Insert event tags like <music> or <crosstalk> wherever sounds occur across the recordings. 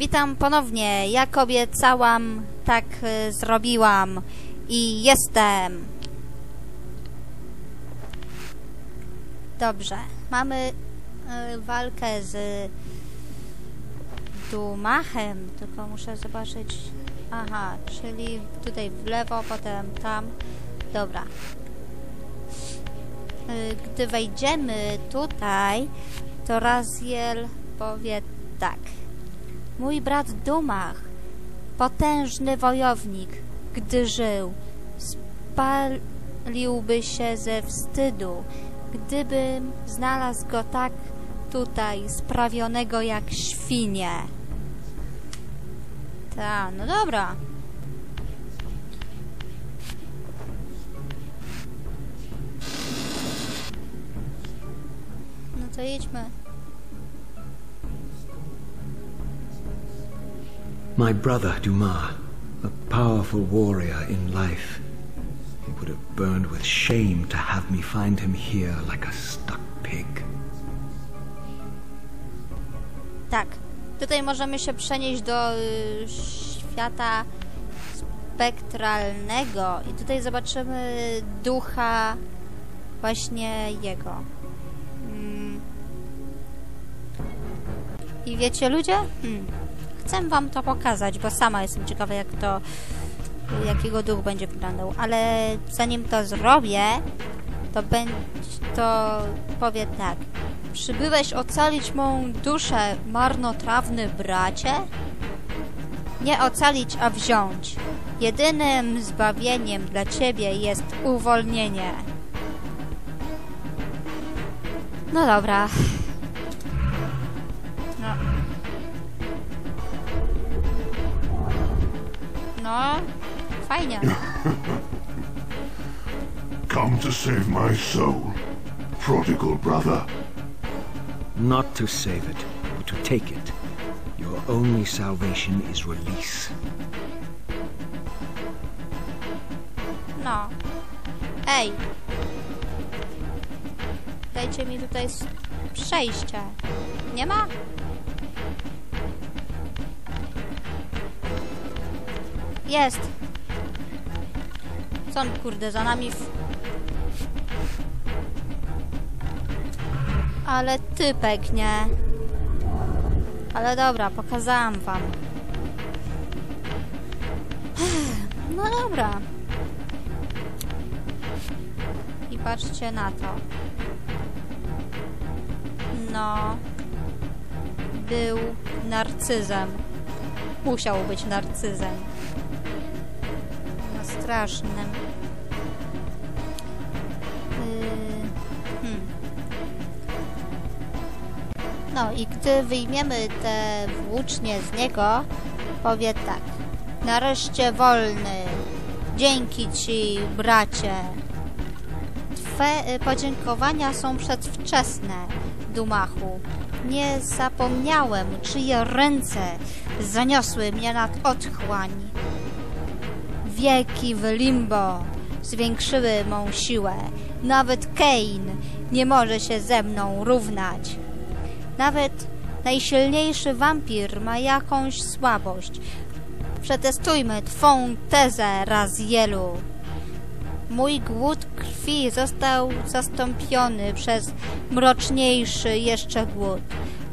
Witam ponownie. Jak obiecałam, tak y, zrobiłam. I jestem. Dobrze. Mamy y, walkę z Dumachem. Tylko muszę zobaczyć. Aha, czyli tutaj w lewo, potem tam. Dobra. Y, Gdy wejdziemy tutaj, to Raziel powie tak. Mój brat Dumach, potężny wojownik, gdy żył, spaliłby się ze wstydu, gdybym znalazł go tak tutaj, sprawionego jak świnie. Ta, no dobra. No to jedźmy. My brother Dumas, a powerful warrior in life. He would have burned with shame to have me find him here like a stuck pig. Tak. Tutaj możemy się przenieść do y, świata spektralnego i tutaj zobaczymy ducha właśnie jego. Mm. I wiecie ludzie? Hmm. Chcę wam to pokazać, bo sama jestem ciekawa jak to jakiego duch będzie wyglądał, ale zanim to zrobię, to będzie to powie tak. Przybyłeś ocalić mą duszę, marnotrawny bracie? Nie ocalić, a wziąć. Jedynym zbawieniem dla ciebie jest uwolnienie. No dobra. No, fajnie. <laughs> Come to save my soul, prodigal brother. Not to save it, but to take it. Your only salvation is release. No. Ej. Dajcie mi tutaj s- przejście. Nie ma? Jest. Co on kurde za nami w... Ale typek, nie? Ale dobra, pokazałam wam. <sighs> No dobra. I patrzcie na to. No. Był narcyzem. Musiał być narcyzem. Strasznym. Yy, hmm. No i gdy wyjmiemy te włócznie z niego, powie tak. Nareszcie wolny. Dzięki ci, bracie. Twe y, podziękowania są przedwczesne, Dumachu. Nie zapomniałem, czyje ręce zaniosły mnie nad otchłań. Wieki w limbo zwiększyły mą siłę. Nawet Kane nie może się ze mną równać. Nawet najsilniejszy wampir ma jakąś słabość. Przetestujmy twą tezę, Razielu. Mój głód krwi został zastąpiony przez mroczniejszy jeszcze głód.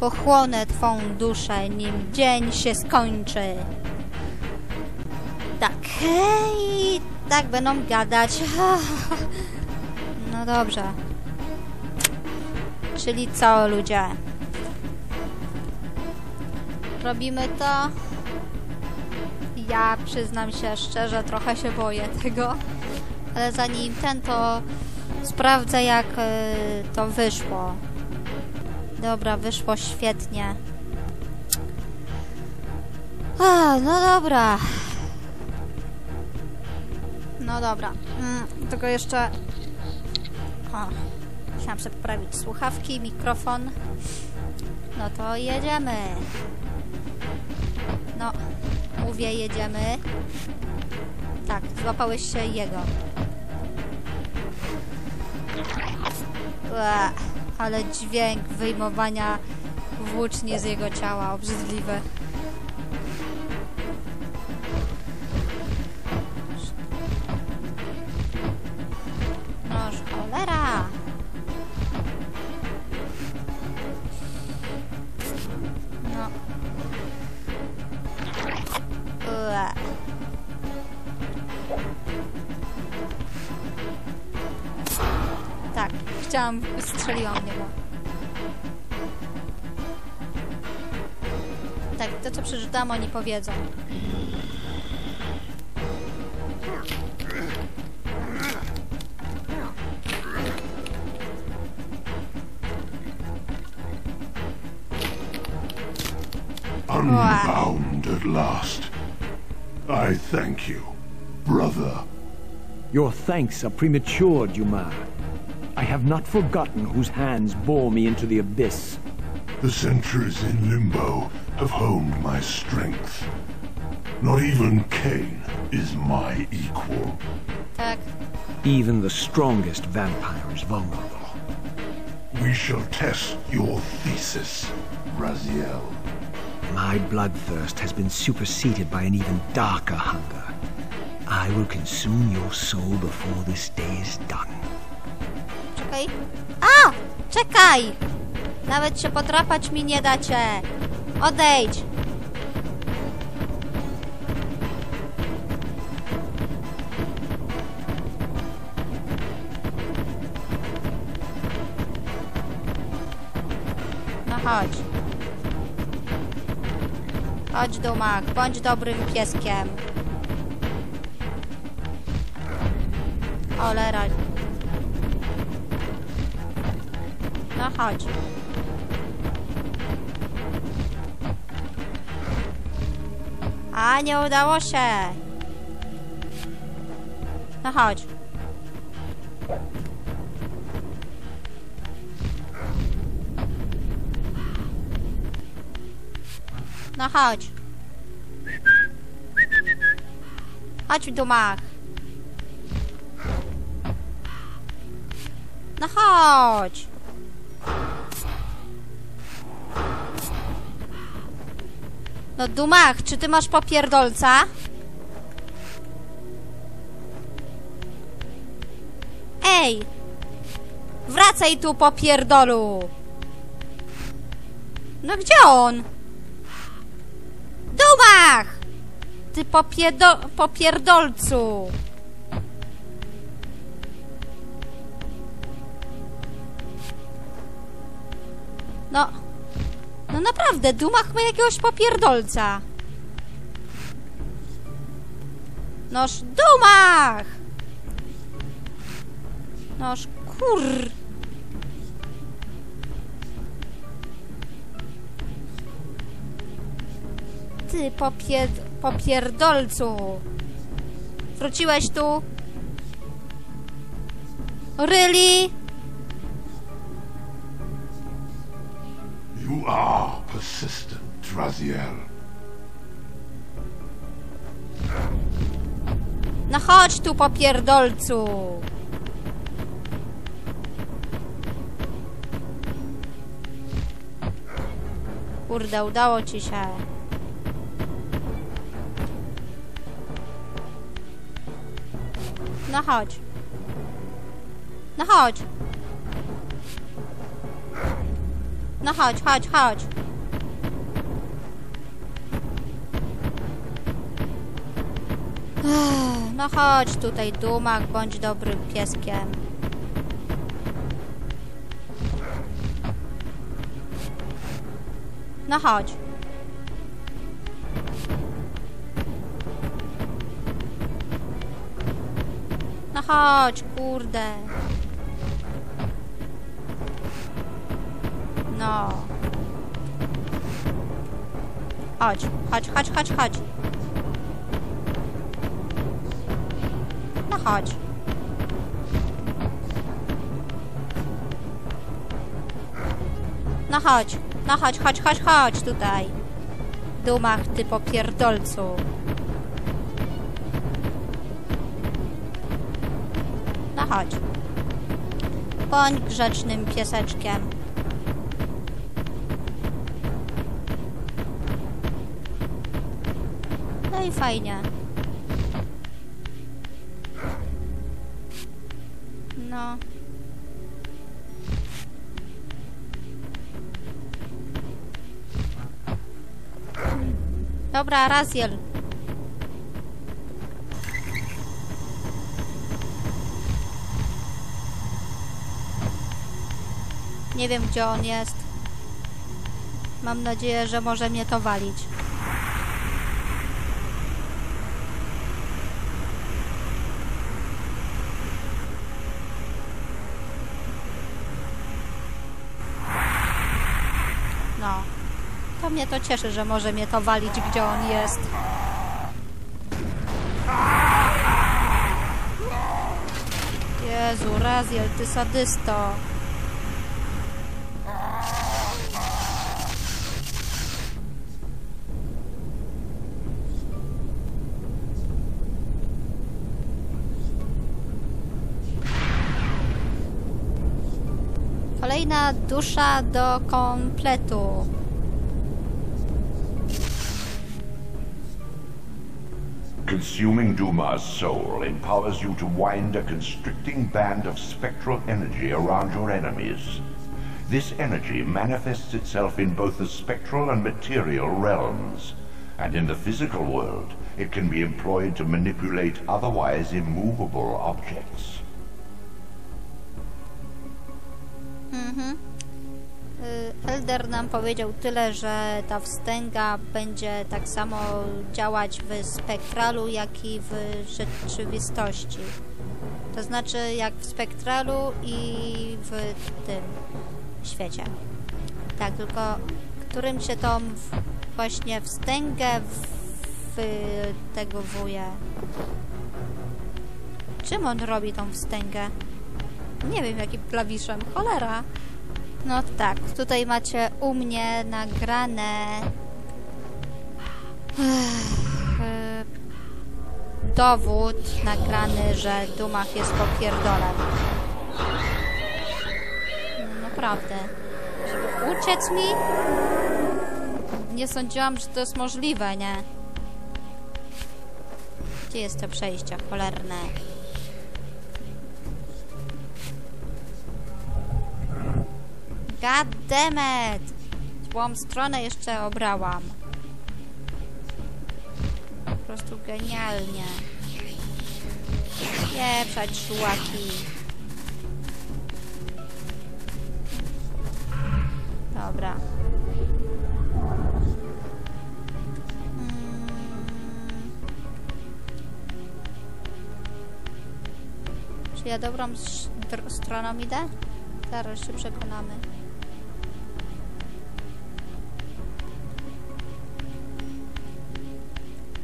Pochłonę twą duszę, nim dzień się skończy. Tak, hej, tak będą gadać. <laughs> No dobrze. Czyli co, ludzie? Robimy to. Ja przyznam się szczerze, trochę się boję tego. Ale zanim ten, to sprawdzę jak y, to wyszło. Dobra, wyszło świetnie. A, no dobra. No dobra. Mm, tylko jeszcze... O, musiałam sobie poprawić słuchawki, mikrofon. No to jedziemy. No, mówię jedziemy. Tak, złapałeś się jego. Ue, ale dźwięk wyjmowania włóczni z jego ciała, obrzydliwy. Chciałam, strzeliłam w niego. Tak, to co przeczytałam oni powiedzą. Unbound at last. I thank you, brother. Your thanks are premature, Dumas. I have not forgotten whose hands bore me into the abyss. The centuries in limbo have honed my strength. Not even Cain is my equal. Tak, Even the strongest vampire is vulnerable. We shall test your thesis, Raziel. My bloodthirst has been superseded by an even darker hunger. I will consume your soul before this day is done. Czekaj. A! Czekaj! Nawet się podrapać mi nie dacie. Odejdź. No chodź. Chodź, Dumak, bądź dobrym pieskiem. Olera. No chodź. A, nie udało się. No chodź. No chodź. Chodź, Dumach. No chodź. No Dumach, czy ty masz popierdolca? Ej! Wracaj tu, popierdolu! No gdzie on? Dumach! Ty popiedo popierdolcu! No... No naprawdę, Dumach ma jakiegoś popierdolca. Noż, Dumach! Noż, kur... Ty popier... popierdolcu! Wróciłeś tu? Really? Are persistent, Raziel. No chodź tu, popierdolcu! Kurde, udało ci się. No chodź. No chodź. No chodź, chodź, chodź. No chodź tutaj, Dumak, bądź dobrym pieskiem. No chodź. No chodź, kurde. No. Chodź, chodź, chodź, chodź, chodź. No chodź. No chodź, no chodź, chodź, chodź, chodź tutaj. Dumach, ty popierdolcu. No chodź. Bądź grzecznym pieseczkiem. No i fajnie. No. Dobra, Raziel. Nie wiem, gdzie on jest. Mam nadzieję, że może mnie to walić. No. To mnie to cieszy, że może mnie to walić, gdzie on jest. Jezu, Raziel, ty sadysto. Kolejna dusza do kompletu. Consuming Duma's soul empowers you to wind a constricting band of spectral energy around your enemies. This energy manifests itself in both the spectral and material realms, and in the physical world, it can be employed to manipulate otherwise immovable objects. Y, Elder nam powiedział tyle, że ta wstęga będzie tak samo działać w spektralu, jak i w rzeczywistości. To znaczy jak w spektralu i w tym świecie. Tak, tylko którym się tą właśnie wstęgę w, w tego wuje. Czym on robi tą wstęgę? Nie wiem jakim klawiszem. Cholera. No tak, tutaj macie u mnie nagrane e, dowód nagrany, że Dumach jest popierdolem. Naprawdę. Żeby uciec mi? Nie sądziłam, że to jest możliwe, nie? Gdzie jest to przejście cholerne? God damn it! Złą stronę jeszcze obrałam. Po prostu genialnie. Pieprzać szłaki. Dobra. Mm. Czy ja dobrą stroną idę? Zaraz się przekonamy.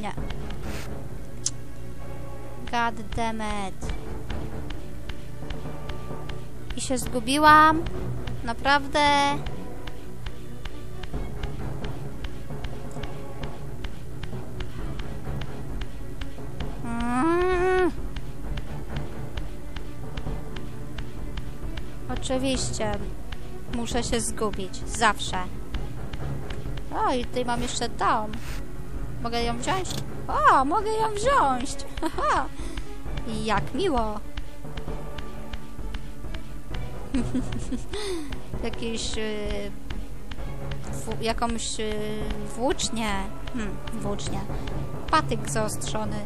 Nie. God damn it. I się zgubiłam. Naprawdę. Mm. Oczywiście. Muszę się zgubić. Zawsze. O, i tutaj mam jeszcze dom. Mogę ją wziąć? O, mogę ją wziąć! <laughs> Haha! Jak miło! <laughs> Jakiś... Yy, w, jakąś yy, włócznię. Hmm, włócznię. Patyk zaostrzony.